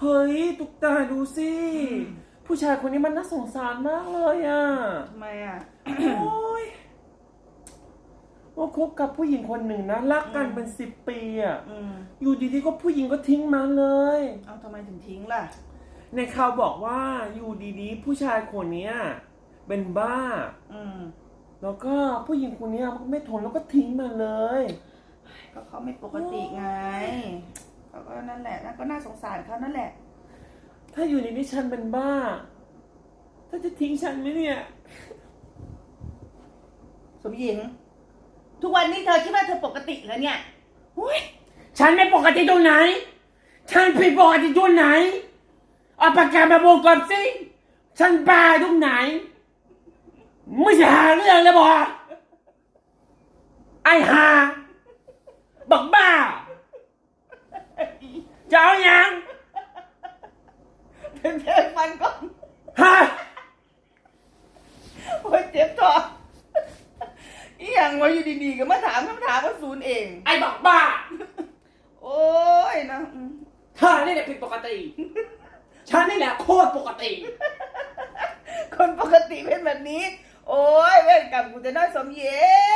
เฮ้ยตุกตาดูสิอืมผู้ชายคนนี้มันน่าสงสารมากเลยอะ ทำไมอะ โอ้ยว่าคบกับผู้หญิงคนหนึ่งนะรักกันอืมเป็นสิบปีอะ อืม อยู่ดีๆก็ผู้หญิงก็ทิ้งมาเลย เอาทำไมถึงทิ้งล่ะ ในข่าวบอกว่าอยู่ดีๆผู้ชายคนเนี้ยเป็นบ้า อืม แล้วก็ผู้หญิงคนเนี้ยไม่ทนแล้วก็ทิ้งมาเลย ก็เขาไม่ปกติไงเขาก็ นั่นแหละก็น่าสงสารเขานั่นแหละ ถ้าอยู่ดีๆฉันเป็นบ้า ถ้าจะทิ้งฉันไหมเนี่ย สมหญิง ทุกวันนี้เธอคิดว่าเธอปกติแล้วเนี่ยหุ้ยฉันไม่ปกติตรงไหน ฉันผิดปกติตรงไหนเอาปากกามาโบกก่อนสิฉันบ้าตรงไหน ไม่ใช่หาเรื่องเลยบอไอหาบักบ้า จะเอายังเป็นเพลงฟันก่อนฮะโอ้ยเจ็บท้องอีหยังวะอยู่ดีๆก็มาถามคำถามว่าศูนย์เอง ไอบักบ้าโอ้ยนะอืมเธอนี่แหละผิดปกติ ฉันนี่แหละโคตรปกติ คนปกติเป็นแบบนี้ โอ้ยเวรกรรมกูจะน้อยสมหญิง